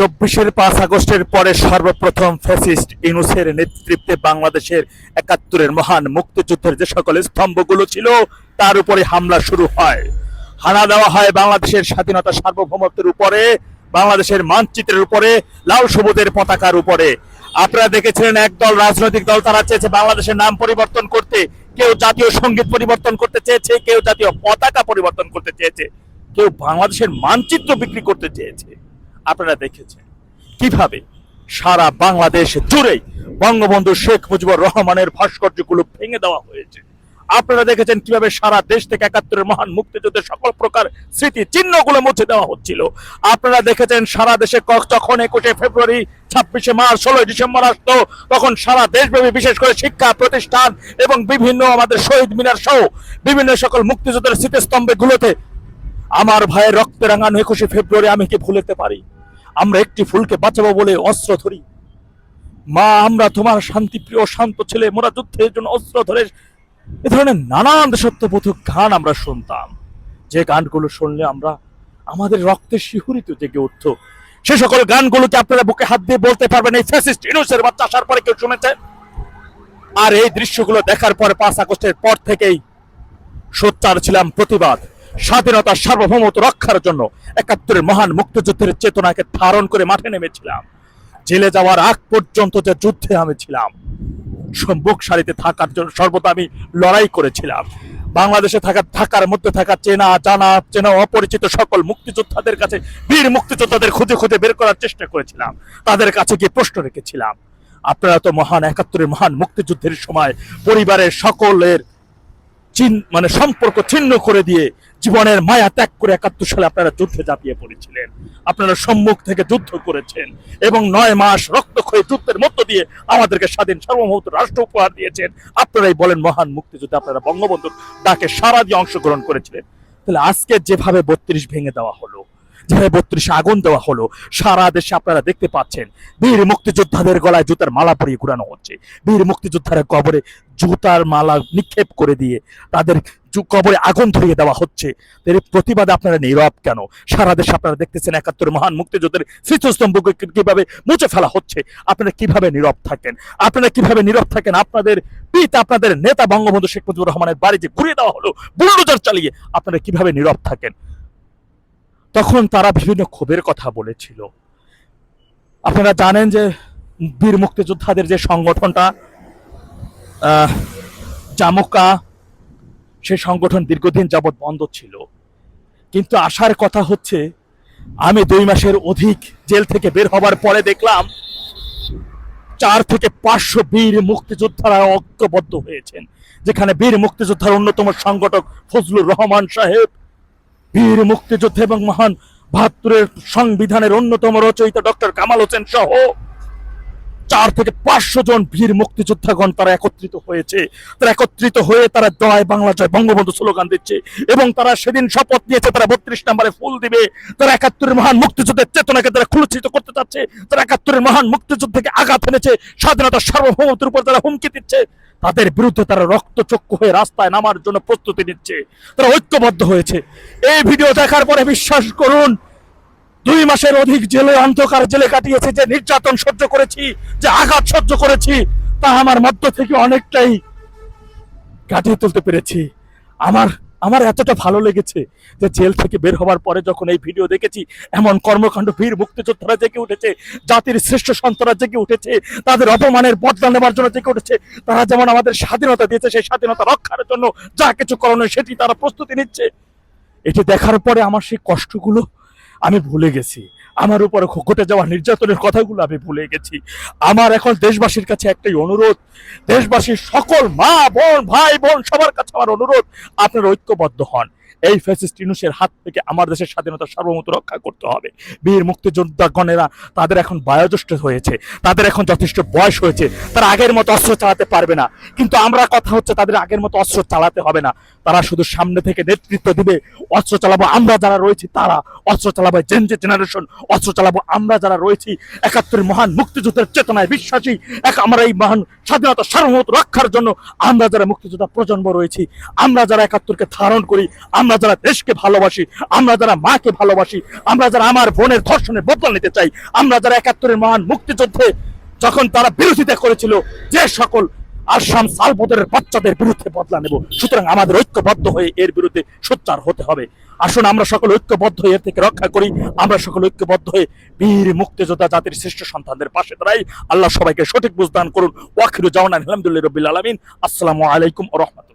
চব্বিশের পাঁচ আগস্টের পরে সর্বপ্রথম ফ্যাসিস্ট ইনুসের নেতৃত্বে বাংলাদেশের একাত্তরের মহান মুক্তিযুদ্ধের যে সকল স্তম্ভগুলো ছিল, তার উপরে হামলা শুরু হয়। হানা দেওয়া হয় বাংলাদেশের স্বাধীনতা সার্বভৌমত্বের উপরে, বাংলাদেশের মানচিত্রের উপরে, লাল সবুজের পতাকার উপরে। আপনারা দেখেছিলেন একদল রাজনৈতিক দল তারা চেয়েছে বাংলাদেশের নাম পরিবর্তন করতে। কেউ জাতীয় সংগীত পরিবর্তন করতে চেয়েছে, কেউ জাতীয় পতাকা পরিবর্তন করতে চেয়েছে, কেউ বাংলাদেশের মানচিত্র বিক্রি করতে চেয়েছে। আপনারা দেখেছেন। কীভাবে সারা বাংলাদেশ জুড়ে বঙ্গবন্ধু শেখ মুজিবুর রহমানের ভাস্কর্যগুলো ভেঙে দেওয়া হয়েছে। আপনারা দেখেছেন কীভাবে সারা দেশ থেকে একাত্তরের মহান মুক্তিযুদ্ধের সকল প্রকার স্মৃতি চিহ্নগুলো মুছে দেওয়া হচ্ছিল। আপনারা দেখেছেন সারা দেশে যখন একুশে ফেব্রুয়ারি, ছাব্বিশে মার্চ, ষোলোই ডিসেম্বর আসতো, তখন সারা দেশব্যাপী বিশেষ করে শিক্ষা প্রতিষ্ঠান এবং বিভিন্ন আমাদের শহীদ মিনার সহ বিভিন্ন সকল মুক্তিযুদ্ধের স্মৃতিস্তম্ভে গুলোতে আমার ভাইয়ের রক্তে রাঙানো একুশে ফেব্রুয়ারি আমি কি ভুলতে পারি? আমরা একটি ফুলকে বাঁচাবো বলে অস্ত্র ধরি। মা, আমরা তোমার শান্তিপ্রিয় শান্ত ছেলে, মোরা যুদ্ধের জন্য অস্ত্র ধরে এ ধরনের নানান দেশাত্মবোধক গান আমরা শুনতাম। যে গানগুলো শুনলে আমরা আমাদের রক্তে শিহরিত জেগে উঠত। সে সকল গানগুলোকে আপনারা বুকে হাত দিয়ে বলতে পারবেন, এই ফ্যাসিস্ট ইনুসের বাচ্চা আসার পরে কেউ শুনেছে? আর এই দৃশ্যগুলো দেখার পরে পাঁচ আগস্টের পর থেকেই সোচ্চার ছিলাম প্রতিবাদ। স্বাধীনতা সার্বভৌমত্ব রক্ষার জন্য একাত্তরের মহান মুক্তিযুদ্ধের চেতনাকে ধারণ করে মাঠে নেমেছিলাম। জেলে যাওয়ার আগ পর্যন্ত যে যুদ্ধে আমি ছিলাম, সম্মুখ সারিতে থাকার জন্য সর্বদা আমি লড়াই করেছিলাম। বাংলাদেশে থাকা, থাকার মধ্যে থাকা চেনা, জানা, চেনা অপরিচিত সকল মুক্তিযোদ্ধাদের কাছে, বীর মুক্তিযোদ্ধাদের খুঁজে খুঁজে বের করার চেষ্টা করেছিলাম। তাদের কাছে গিয়ে প্রশ্ন রেখেছিলাম, আপনারা তো মহান, একাত্তরের মহান মুক্তিযুদ্ধের সময় পরিবারের সকলের চিন মানে সম্পর্ক ছিন্ন করে দিয়ে জীবনের মায়া ত্যাগ করে একাত্তর সালে আপনারা যুদ্ধে ঝাঁপিয়ে পড়েছিলেন। আপনারা সম্মুখ থেকে যুদ্ধ করেছেন এবং নয় মাস রক্তক্ষয়ী যুদ্ধের মধ্য দিয়ে আমাদেরকে স্বাধীন সার্বভৌমত্ব রাষ্ট্র উপহার দিয়েছেন। আপনারাই বলেন মহান মুক্তিযুদ্ধে, আপনারা বঙ্গবন্ধুর ডাকে সারা দিয়ে অংশগ্রহণ করেছিলেন। তাহলে আজকে যেভাবে বত্রিশ ভেঙে দেওয়া হলো যেভাবে বত্রিশে আগুন দেওয়া হলো, সারা দেশে আপনারা দেখতে পাচ্ছেন, বীর মুক্তিযোদ্ধাদের গলায় জুতার মালা পরিয়ে ঘুরানো হচ্ছে। বীর মুক্তিযোদ্ধারা কবরে জুতার মালা নিক্ষেপ করে দিয়ে তাদের কবরে আগুন ধরিয়ে দেওয়া হচ্ছে। এর প্রতিবাদে আপনারা নীরব কেন? সারা দেশে আপনারা দেখতেছেন একাত্তর মহান মুক্তিযুদ্ধের স্মৃতিস্তম্ভকে কীভাবে মুছে ফেলা হচ্ছে? আপনারা কীভাবে নীরব থাকেন? আপনারা কীভাবে নীরব থাকেন? আপনাদের পিতা, আপনাদের নেতা বঙ্গবন্ধু শেখ মুজিবুর রহমানের বাড়ি যে ঘুরিয়ে দেওয়া হলো, বুলডোজার চালিয়ে আপনারা কীভাবে নীরব থাকেন? তখন তারা বিভিন্ন ক্ষোভের কথা বলেছিল। আপনারা জানেন যে বীর মুক্তিযোদ্ধাদের যে সংগঠনটা জামুকা সে সংগঠন দীর্ঘদিন যাবৎ বন্ধ ছিল। কিন্তু আসার কথা হচ্ছে, আমি দুই মাসের অধিক জেল থেকে বের হবার পরে দেখলাম, চার থেকে পাঁচশো বীর মুক্তিযোদ্ধারা ঐক্যবদ্ধ হয়েছেন, যেখানে বীর মুক্তিযোদ্ধার অন্যতম সংগঠক ফজলুর রহমান সাহেব বীর মুক্তিযোদ্ধা এবং মহান বাহাত্তরের সংবিধানের অন্যতম রচয়িতা ডক্টর কামাল হোসেন সহ চার থেকে পাঁচশো জন বীর মুক্তিযোদ্ধাগণ তারা একত্রিত হয়েছে। তারা একত্রিত হয়ে তারা জয় বাংলা, জয় বঙ্গবন্ধু স্লোগান দিচ্ছে এবং তারা সেদিন শপথ নিয়েছে, তারা বত্রিশ নম্বরে ফুল দিবে। তারা একাত্তরের মহান মুক্তিযুদ্ধের চেতনাকে তারা খুলচিত করতে চাচ্ছে। তারা একাত্তরের মহান মুক্তিযুদ্ধকে আঘাত এনেছে। স্বাধীনতার সার্বভৌমত্বের উপর তারা হুমকি দিচ্ছে। তাদের বিরুদ্ধে তারা রক্তচক্ষু হয়ে রাস্তায় নামার জন্য প্রস্তুতি নিচ্ছে। তারা ঐক্যবদ্ধ হয়েছে। এই ভিডিও দেখার পরে বিশ্বাস করুন, দুই মাসের অধিক জেলে, অন্ধকার জেলে কাটিয়েছে যে নির্যাতন সহ্য করেছি, যে আঘাত সহ্য করেছি, তা আমার মধ্য থেকে অনেকটাই কাটিয়ে তুলতে পেরেছি। আমার আমার এতটা ভালো লেগেছে যে জেল থেকে বের হওয়ার পরে যখন এই ভিডিও দেখেছি, এমন কর্মকাণ্ড, বীর মুক্তিযোদ্ধারা জেগে উঠেছে, জাতির শ্রেষ্ঠ সন্তরা জেগে উঠেছে, তাদের অপমানের বদলা নেবার জন্য জেগে উঠেছে, তারা যেমন আমাদের স্বাধীনতা দিয়েছে, সেই স্বাধীনতা রক্ষার জন্য যা কিছু করণীয় সেটি তারা প্রস্তুতি নিচ্ছে। এটি দেখার পরে আমার সেই কষ্টগুলো আমি ভুলে গেছি। আমার উপরে ঘটে যাওয়া নির্যাতনের কথাগুলো আমি ভুলে গেছি। আমার এখন দেশবাসীর কাছে একটাই অনুরোধ, দেশবাসীর সকল মা, বোন, ভাই, বোন, সবার কাছে আমার অনুরোধ, আপনারা ঐক্যবদ্ধ হন। এই ফ্যাসিস্ট ইনুসের হাত থেকে আমার দেশের স্বাধীনতা সার্বভৌমত্ব রক্ষা করতে হবে। বীর মুক্তিযোদ্ধাগণেরা তাদের এখন বয়োজ্যেষ্ঠ হয়েছে, তাদের এখন যথেষ্ট বয়স হয়েছে, তারা আগের মতো অস্ত্র চালাতে পারবে না। কিন্তু আমরা কথা হচ্ছে তাদের আগের মতো অস্ত্র চালাতে হবে না। তারা শুধু সামনে থেকে নেতৃত্ব দিবে, অস্ত্র চালাবো আমরা যারা রয়েছি তারা, অস্ত্র চালাবো জেন জেনারেশন অস্ত্র চালাবো আমরা যারা রয়েছি। একাত্তরের মহান মুক্তিযুদ্ধের চেতনায় বিশ্বাসী, এক আমরা এই মহান স্বাধীনতা সার্বভৌমত্ব রক্ষার জন্য আমরা যারা মুক্তিযোদ্ধা প্রজন্ম রয়েছি, আমরা যারা একাত্তরকে ধারণ করি আমরা যারা দেশকে ভালোবাসি, আমরা যারা মাকে ভালোবাসি, আমরা যারা আমার বোনের ধর্ষণের বদলা নিতে চাই, আমরা যারা একাত্তরের মহান মুক্তিযুদ্ধে যখন তারা বিরোধিতা করেছিল, যে সকল আসাম সালপদের বাচ্চাদের বিরুদ্ধে বদলা নেব। সুতরাং আমাদের ঐক্যবদ্ধ হয়ে এর বিরুদ্ধে সোচ্চার হতে হবে। আসুন আমরা সকল ঐক্যবদ্ধ হয়ে এর থেকে রক্ষা করি। আমরা সকল ঐক্যবদ্ধ হয়ে বীর মুক্তিযোদ্ধা জাতির শ্রেষ্ঠ সন্তানদের পাশে দাঁড়াই। আল্লাহ সবাইকে সঠিক বুঝদান করুন। ওয়াখিরু জাওয়ান আলহামদুলিল্লাহ রবিল আলমিন। আসসালামু আলাইকুম রহমতুল্লাহ।